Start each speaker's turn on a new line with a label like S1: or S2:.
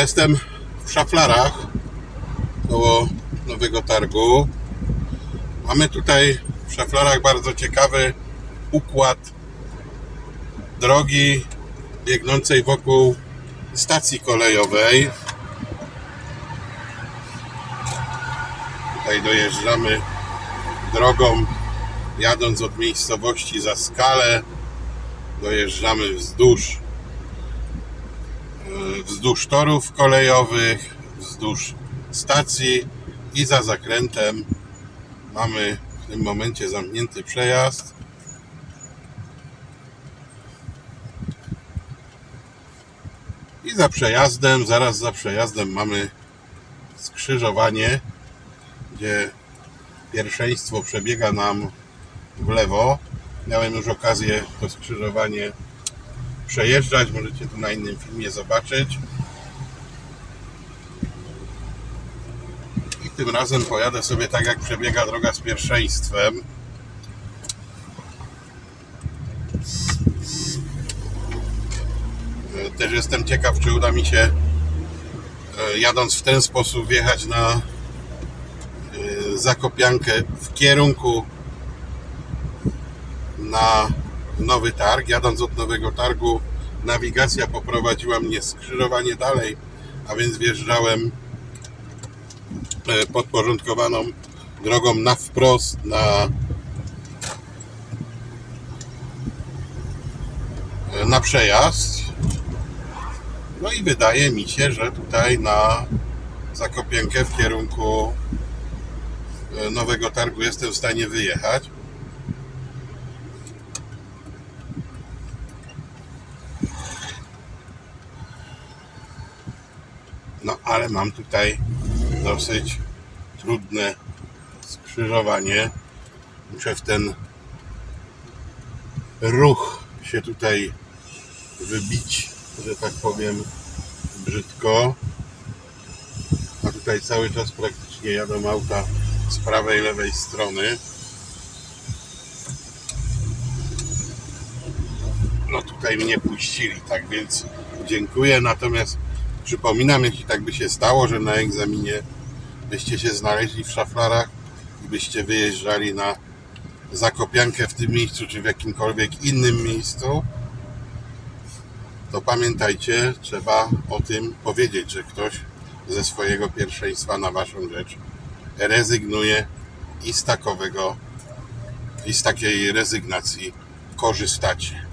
S1: Jestem w szaflarach koło Nowego Targu. Mamy tutaj w szaflarach bardzo ciekawy układ drogi biegnącej wokół stacji kolejowej. Tutaj dojeżdżamy drogą jadąc od miejscowości za skalę. Dojeżdżamy wzdłuż wzdłuż torów kolejowych, wzdłuż stacji i za zakrętem mamy w tym momencie zamknięty przejazd. I za przejazdem, zaraz za przejazdem mamy skrzyżowanie, gdzie pierwszeństwo przebiega nam w lewo. Miałem już okazję to skrzyżowanie przejeżdżać. Możecie tu na innym filmie zobaczyć. I tym razem pojadę sobie tak, jak przebiega droga z pierwszeństwem. Też jestem ciekaw, czy uda mi się e, jadąc w ten sposób wjechać na e, Zakopiankę w kierunku na nowy targ. Jadąc od nowego targu, nawigacja poprowadziła mnie skrzyżowanie dalej, a więc wjeżdżałem e, podporządkowaną drogą na wprost na e, na przejazd. No i wydaje mi się, że tutaj na Zakopienkę w kierunku e, nowego targu jestem w stanie wyjechać. Ale mam tutaj dosyć trudne skrzyżowanie. Muszę w ten ruch się tutaj wybić, że tak powiem brzydko. A tutaj cały czas praktycznie jadą auta z prawej lewej strony. No tutaj mnie puścili, tak więc dziękuję. Natomiast przypominam, jeśli tak by się stało, że na egzaminie byście się znaleźli w szaflarach i byście wyjeżdżali na Zakopiankę w tym miejscu, czy w jakimkolwiek innym miejscu, to pamiętajcie, trzeba o tym powiedzieć, że ktoś ze swojego pierwszeństwa na waszą rzecz rezygnuje i z takowego i z takiej rezygnacji korzystacie.